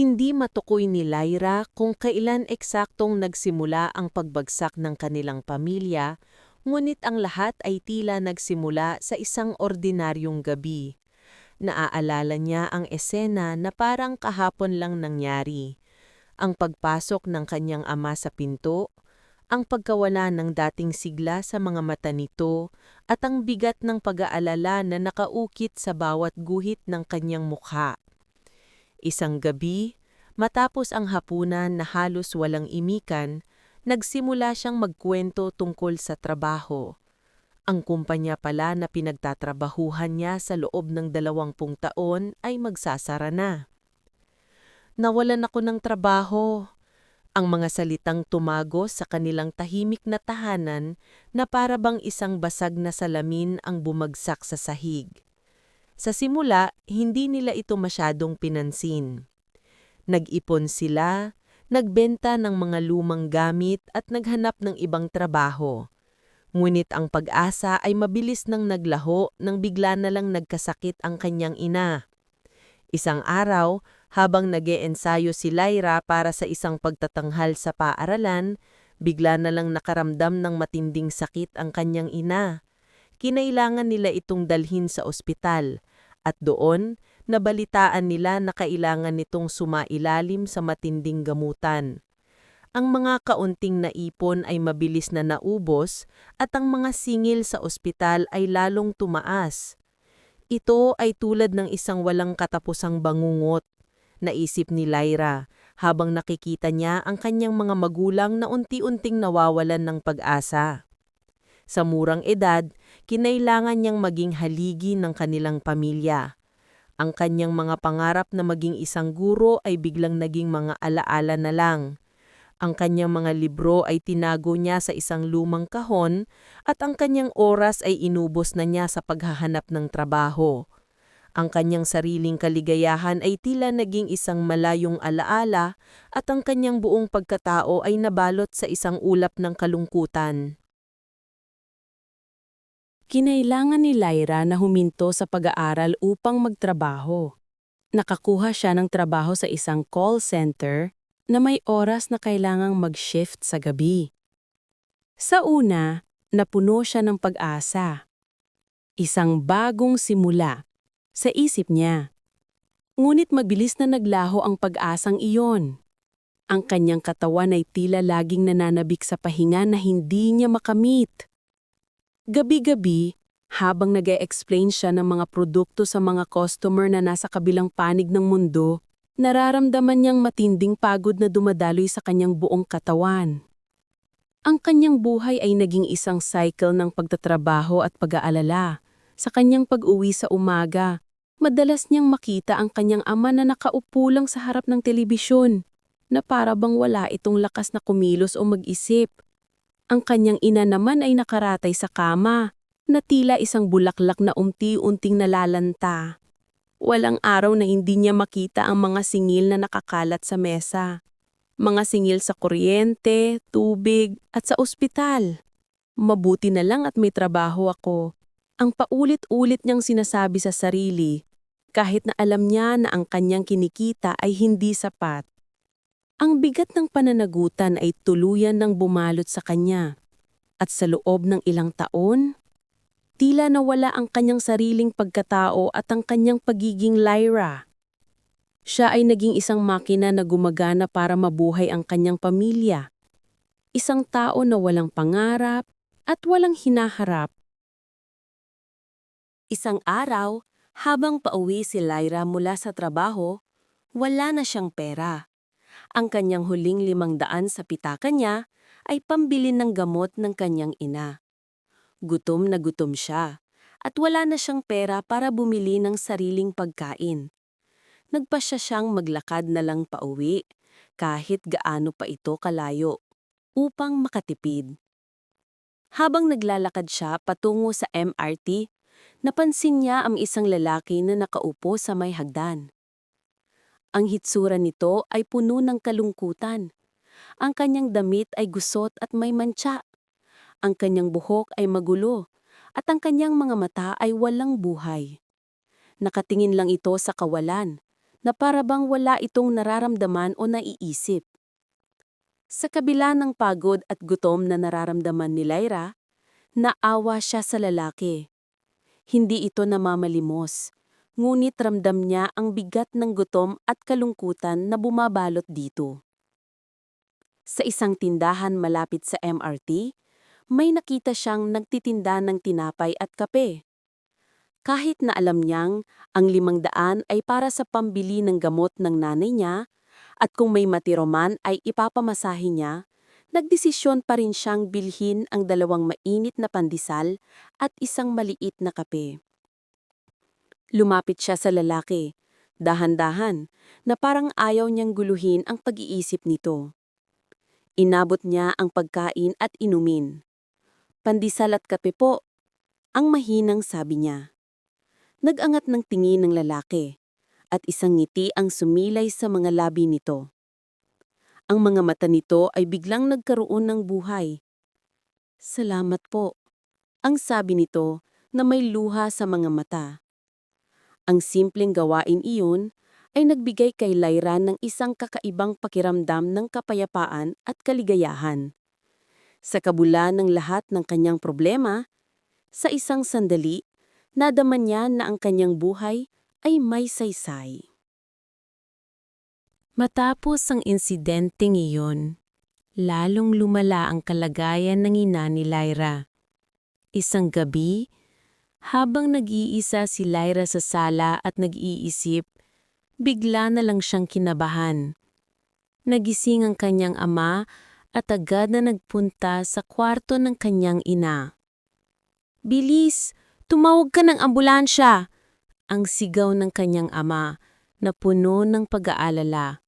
Hindi matukoy ni Lyra kung kailan eksaktong nagsimula ang pagbagsak ng kanilang pamilya, ngunit ang lahat ay tila nagsimula sa isang ordinaryong gabi. Naaalala niya ang esena na parang kahapon lang nangyari. Ang pagpasok ng kanyang ama sa pinto, ang pagkawala ng dating sigla sa mga mata nito, at ang bigat ng pag-aalala na nakaukit sa bawat guhit ng kanyang mukha. Isang gabi, matapos ang hapunan na halos walang imikan, nagsimula siyang magkwento tungkol sa trabaho. Ang kumpanya pala na pinagtatrabahuhan niya sa loob ng dalawampung taon ay magsasara na. Nawalan ako ng trabaho. Ang mga salitang tumago sa kanilang tahimik na tahanan na para bang isang basag na salamin ang bumagsak sa sahig. Sa simula, hindi nila ito masyadong pinansin. Nag-ipon sila, nagbenta ng mga lumang gamit at naghanap ng ibang trabaho. Ngunit ang pag-asa ay mabilis nang naglaho nang bigla na lang nagkasakit ang kanyang ina. Isang araw, habang nag ensayo si Lyra para sa isang pagtatanghal sa paaralan, bigla na lang nakaramdam ng matinding sakit ang kanyang ina. Kinailangan nila itong dalhin sa ospital, at doon, nabalitaan nila na kailangan nitong sumailalim sa matinding gamutan. Ang mga kaunting naipon ay mabilis na naubos at ang mga singil sa ospital ay lalong tumaas. Ito ay tulad ng isang walang katapusang bangungot, naisip ni Lyra habang nakikita niya ang kanyang mga magulang na unti-unting nawawalan ng pag-asa. Sa murang edad, kinailangan niyang maging haligi ng kanilang pamilya. Ang kanyang mga pangarap na maging isang guro ay biglang naging mga alaala na lang. Ang kanyang mga libro ay tinago niya sa isang lumang kahon at ang kanyang oras ay inubos na niya sa paghahanap ng trabaho. Ang kanyang sariling kaligayahan ay tila naging isang malayong alaala at ang kanyang buong pagkatao ay nabalot sa isang ulap ng kalungkutan. Kinailangan ni Lyra na huminto sa pag-aaral upang magtrabaho. Nakakuha siya ng trabaho sa isang call center na may oras na kailangang mag-shift sa gabi. Sa una, napuno siya ng pag-asa. Isang bagong simula sa isip niya. Ngunit mabilis na naglaho ang pag-asang iyon. Ang kanyang katawan ay tila laging nananabik sa pahinga na hindi niya makamit. Gabi-gabi, habang nag explain siya ng mga produkto sa mga customer na nasa kabilang panig ng mundo, Nararamdaman niyang matinding pagod na dumadaloy sa kanyang buong katawan. Ang kanyang buhay ay naging isang cycle ng pagtatrabaho at pag-aalala. Sa kanyang pag-uwi sa umaga, madalas niyang makita ang kanyang ama na nakaupo lang sa harap ng telebisyon, na para bang wala itong lakas na kumilos o mag-isip. Ang kanyang ina naman ay nakaratay sa kama, na tila isang bulaklak na unti-unting nalalanta. Walang araw na hindi niya makita ang mga singil na nakakalat sa mesa. Mga singil sa kuryente, tubig, at sa ospital. Mabuti na lang at may trabaho ako. Ang paulit-ulit niyang sinasabi sa sarili, kahit na alam niya na ang kanyang kinikita ay hindi sapat. Ang bigat ng pananagutan ay tuluyan ng bumalot sa kanya. At sa loob ng ilang taon, Tila nawala ang kanyang sariling pagkatao at ang kanyang pagiging Lyra. Siya ay naging isang makina na gumagana para mabuhay ang kanyang pamilya. Isang tao na walang pangarap at walang hinaharap. Isang araw, habang pauwi si Lyra mula sa trabaho, wala na siyang pera. Ang kanyang huling limang daan sa pitaka niya ay pambili ng gamot ng kanyang ina. Gutom na gutom siya at wala na siyang pera para bumili ng sariling pagkain. Nagpasya siyang maglakad na lang pauwi kahit gaano pa ito kalayo upang makatipid. Habang naglalakad siya patungo sa MRT, napansin niya ang isang lalaki na nakaupo sa may hagdan. Ang hitsura nito ay puno ng kalungkutan. Ang kanyang damit ay gusot at may mantsa. Ang kanyang buhok ay magulo at ang kanyang mga mata ay walang buhay. Nakatingin lang ito sa kawalan, na parabang wala itong nararamdaman o naiisip. Sa kabila ng pagod at gutom na nararamdaman ni Lyra, naawa siya sa lalaki. Hindi ito namamalimos, ngunit ramdam niya ang bigat ng gutom at kalungkutan na bumabalot dito. Sa isang tindahan malapit sa MRT, may nakita siyang nagtitinda ng tinapay at kape. Kahit na alam niyang ang limang daan ay para sa pambili ng gamot ng nanay niya at kung may matiro man ay ipapamasahe niya, nagdesisyon pa rin siyang bilhin ang dalawang mainit na pandesal at isang maliit na kape. Lumapit siya sa lalaki, dahan-dahan, na parang ayaw niyang guluhin ang pag-iisip nito. Inabot niya ang pagkain at inumin. Pandesal at kape po, ang mahinang sabi niya. Nagangat ng tingin ng lalaki, at isang ngiti ang sumilay sa mga labi nito. Ang mga mata nito ay biglang nagkaroon ng buhay. Salamat po, ang sabi nito na may luha sa mga mata. Ang simpleng gawain iyon ay nagbigay kay Lyra ng isang kakaibang pakiramdam ng kapayapaan at kaligayahan. Sa kabula ng lahat ng kanyang problema, sa isang sandali, nadaman niya na ang kanyang buhay ay may saysay. Matapos ang insidenteng iyon, lalong lumala ang kalagayan ng ina ni Lyra. Isang gabi, habang nag-iisa si Lyra sa sala at nag-iisip, bigla na lang siyang kinabahan. Nagising ang kanyang ama at agad na nagpunta sa kwarto ng kanyang ina. Bilis! Tumawag ka ng ambulansya! Ang sigaw ng kanyang ama na puno ng pag-aalala.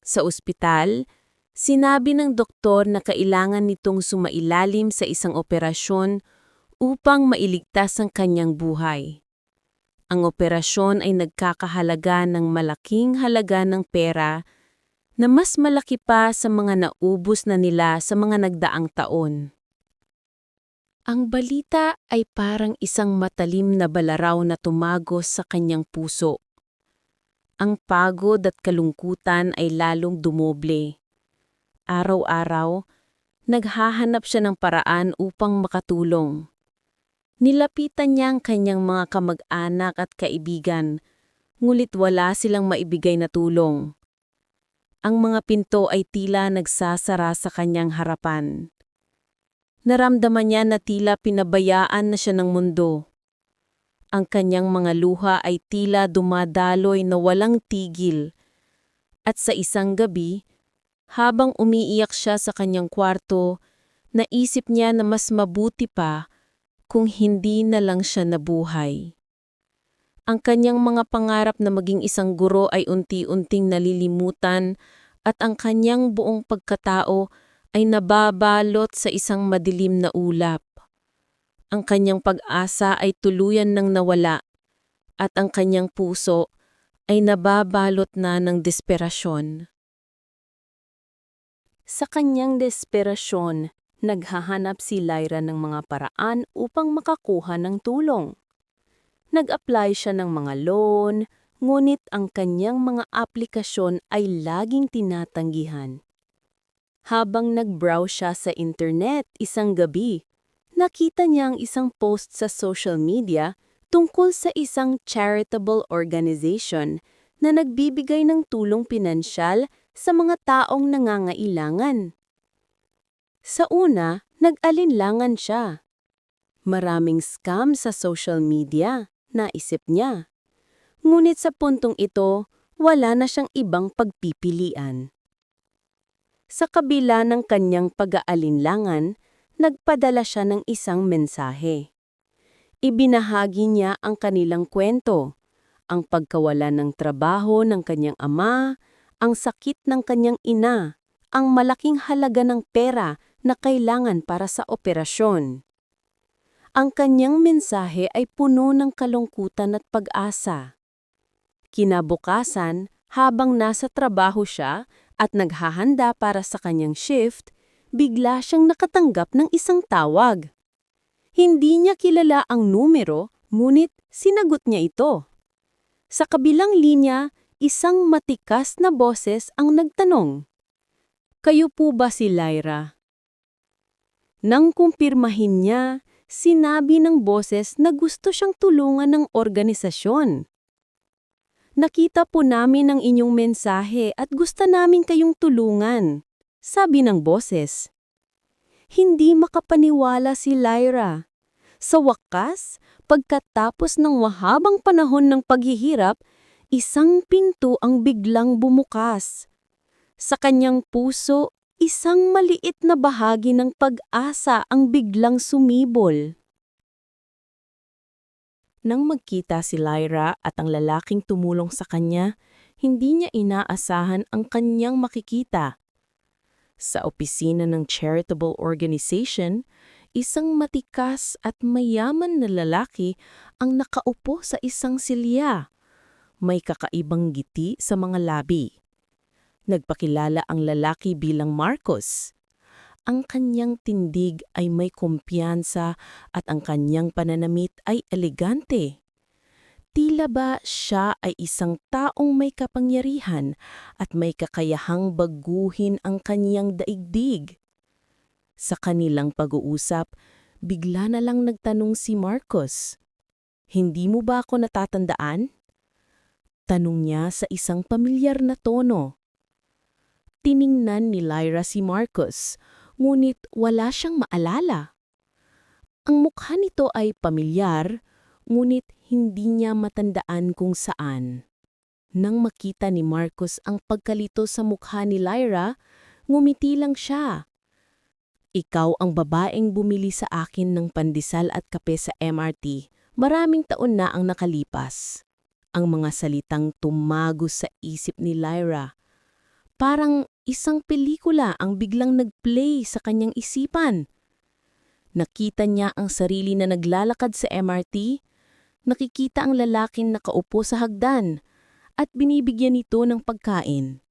Sa ospital, sinabi ng doktor na kailangan nitong sumailalim sa isang operasyon upang mailigtas ang kanyang buhay. Ang operasyon ay nagkakahalaga ng malaking halaga ng pera na mas malaki pa sa mga naubos na nila sa mga nagdaang taon. Ang balita ay parang isang matalim na balaraw na tumagos sa kanyang puso. Ang pagod at kalungkutan ay lalong dumoble. Araw-araw, naghahanap siya ng paraan upang makatulong. Nilapitan niya ang kanyang mga kamag-anak at kaibigan, ngulit wala silang maibigay na tulong. Ang mga pinto ay tila nagsasara sa kanyang harapan. Naramdaman niya na tila pinabayaan na siya ng mundo. Ang kanyang mga luha ay tila dumadaloy na walang tigil. At sa isang gabi, habang umiiyak siya sa kanyang kwarto, naisip niya na mas mabuti pa kung hindi na lang siya nabuhay. Ang kanyang mga pangarap na maging isang guro ay unti-unting nalilimutan at ang kanyang buong pagkatao ay nababalot sa isang madilim na ulap. Ang kanyang pag-asa ay tuluyan ng nawala at ang kanyang puso ay nababalot na ng desperasyon. Sa kanyang desperasyon, naghahanap si Lyra ng mga paraan upang makakuha ng tulong. Nag-apply siya ng mga loan, ngunit ang kanyang mga aplikasyon ay laging tinatanggihan. Habang nag-browse siya sa internet isang gabi, nakita niya ang isang post sa social media tungkol sa isang charitable organization na nagbibigay ng tulong pinansyal sa mga taong nangangailangan. Sa una, nag-alinlangan siya. Maraming scam sa social media, naisip niya. Ngunit sa puntong ito, wala na siyang ibang pagpipilian. Sa kabila ng kanyang pag-aalinlangan, nagpadala siya ng isang mensahe. Ibinahagi niya ang kanilang kwento, ang pagkawala ng trabaho ng kanyang ama, ang sakit ng kanyang ina, ang malaking halaga ng pera na kailangan para sa operasyon. Ang kanyang mensahe ay puno ng kalungkutan at pag-asa. Kinabukasan, habang nasa trabaho siya, at naghahanda para sa kanyang shift, bigla siyang nakatanggap ng isang tawag. Hindi niya kilala ang numero, ngunit sinagot niya ito. Sa kabilang linya, isang matikas na boses ang nagtanong. Kayo po ba si Lyra? Nang kumpirmahin niya, sinabi ng boses na gusto siyang tulungan ng organisasyon. Nakita po namin ang inyong mensahe at gusto namin kayong tulungan, sabi ng boses. Hindi makapaniwala si Lyra. Sa wakas, pagkatapos ng mahabang panahon ng paghihirap, isang pinto ang biglang bumukas. Sa kanyang puso, isang maliit na bahagi ng pag-asa ang biglang sumibol. Nang magkita si Lyra at ang lalaking tumulong sa kanya, hindi niya inaasahan ang kanyang makikita. Sa opisina ng charitable organization, isang matikas at mayaman na lalaki ang nakaupo sa isang silya. May kakaibang giti sa mga labi. Nagpakilala ang lalaki bilang Marcos. Ang kanyang tindig ay may kumpiyansa at ang kanyang pananamit ay elegante. Tila ba siya ay isang taong may kapangyarihan at may kakayahang baguhin ang kanyang daigdig. Sa kanilang pag-uusap, bigla na lang nagtanong si Marcos. Hindi mo ba ako natatandaan? Tanong niya sa isang pamilyar na tono. Tiningnan ni Lyra si Marcos, ngunit wala siyang maalala. Ang mukha nito ay pamilyar, ngunit hindi niya matandaan kung saan. Nang makita ni Marcos ang pagkalito sa mukha ni Lyra, ngumiti lang siya. Ikaw ang babaeng bumili sa akin ng pandesal at kape sa MRT. Maraming taon na ang nakalipas. Ang mga salitang tumagos sa isip ni Lyra. Parang isang pelikula ang biglang nag-play sa kanyang isipan. Nakita niya ang sarili na naglalakad sa MRT, nakikita ang lalaking nakaupo sa hagdan, at binibigyan nito ng pagkain.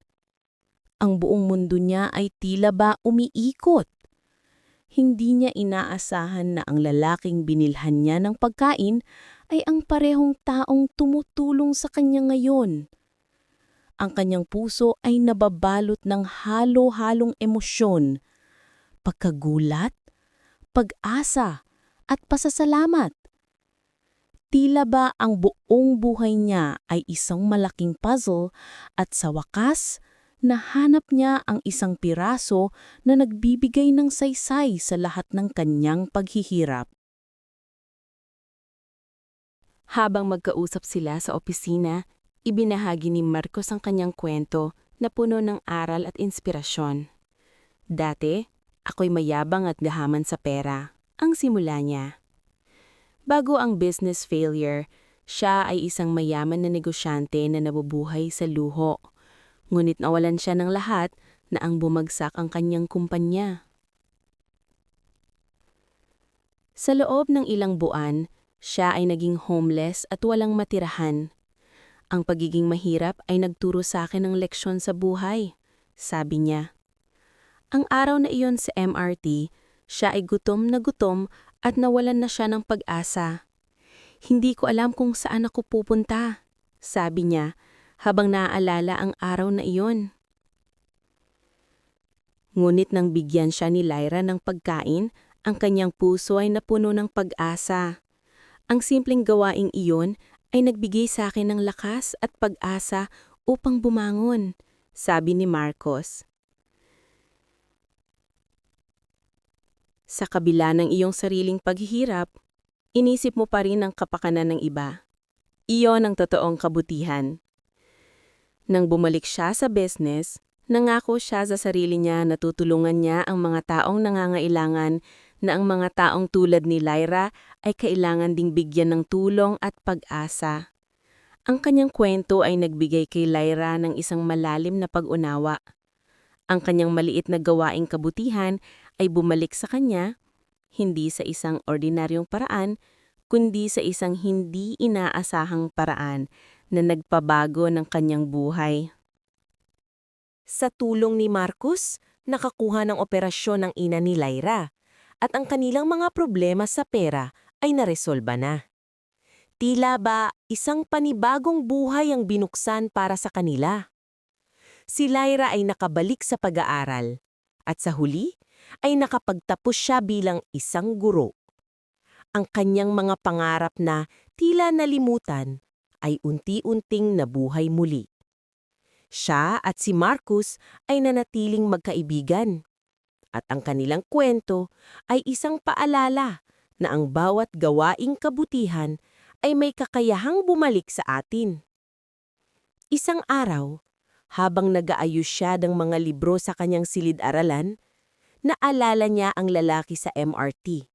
Ang buong mundo niya ay tila ba umiikot. Hindi niya inaasahan na ang lalaking binilhan niya ng pagkain ay ang parehong taong tumutulong sa kanya ngayon. Ang kanyang puso ay nababalot ng halo-halong emosyon, pagkagulat, pag-asa, at pasasalamat. Tila ba ang buong buhay niya ay isang malaking puzzle at sa wakas, nahanap niya ang isang piraso na nagbibigay ng saysay sa lahat ng kanyang paghihirap. Habang magkausap sila sa opisina, ibinahagi ni Marcos ang kanyang kwento na puno ng aral at inspirasyon. Dati, ako'y mayabang at gahaman sa pera, ang simula niya. Bago ang business failure, siya ay isang mayaman na negosyante na nabubuhay sa luho. Ngunit nawalan siya ng lahat na ang bumagsak ang kanyang kumpanya. Sa loob ng ilang buwan, siya ay naging homeless at walang matirahan. Ang pagiging mahirap ay nagturo sa akin ng leksyon sa buhay, sabi niya. Ang araw na iyon sa MRT, siya ay gutom na gutom at nawalan na siya ng pag-asa. Hindi ko alam kung saan ako pupunta, sabi niya habang naaalala ang araw na iyon. Ngunit nang bigyan siya ni Lyra ng pagkain, ang kanyang puso ay napuno ng pag-asa. Ang simpleng gawaing iyon ay nagbigay sa akin ng lakas at pag-asa upang bumangon, sabi ni Marcos. Sa kabila ng iyong sariling paghihirap, inisip mo pa rin ang kapakanan ng iba. Iyon ang totoong kabutihan. Nang bumalik siya sa business, nangako siya sa sarili niya na tutulungan niya ang mga taong nangangailangan na ang mga taong tulad ni Lyra ay kailangan ding bigyan ng tulong at pag-asa. Ang kanyang kwento ay nagbigay kay Lyra ng isang malalim na pag-unawa. Ang kanyang maliit na gawaing kabutihan ay bumalik sa kanya, hindi sa isang ordinaryong paraan, kundi sa isang hindi inaasahang paraan na nagpabago ng kanyang buhay. Sa tulong ni Marcus, nakakuha ng operasyon ng ina ni Lyra at ang kanilang mga problema sa pera ay naresolba na. Tila ba isang panibagong buhay ang binuksan para sa kanila. Si Lyra ay nakabalik sa pag-aaral at sa huli ay nakapagtapos siya bilang isang guro. Ang kanyang mga pangarap na tila nalimutan ay unti-unting nabuhay muli. Siya at si Marcus ay nanatiling magkaibigan. At ang kanilang kwento ay isang paalala na ang bawat gawaing kabutihan ay may kakayahang bumalik sa atin. Isang araw, habang nag-aayos siya ng mga libro sa kanyang silid-aralan, naalala niya ang lalaki sa MRT.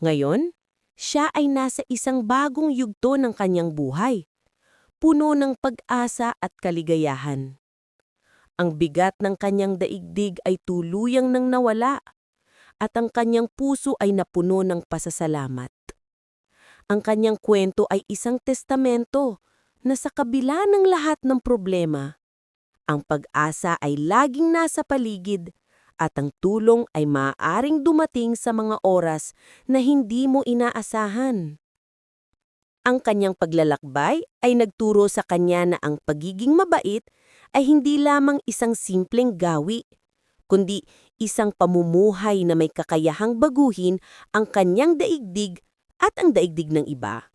Ngayon, siya ay nasa isang bagong yugto ng kanyang buhay, puno ng pag-asa at kaligayahan. Ang bigat ng kanyang daigdig ay tuluyang nang nawala, at ang kanyang puso ay napuno ng pasasalamat. Ang kanyang kwento ay isang testamento na sa kabila ng lahat ng problema, ang pag-asa ay laging nasa paligid at ang tulong ay maaaring dumating sa mga oras na hindi mo inaasahan. Ang kanyang paglalakbay ay nagturo sa kanya na ang pagiging mabait ay hindi lamang isang simpleng gawi, kundi isang pamumuhay na may kakayahang baguhin ang kanyang daigdig at ang daigdig ng iba.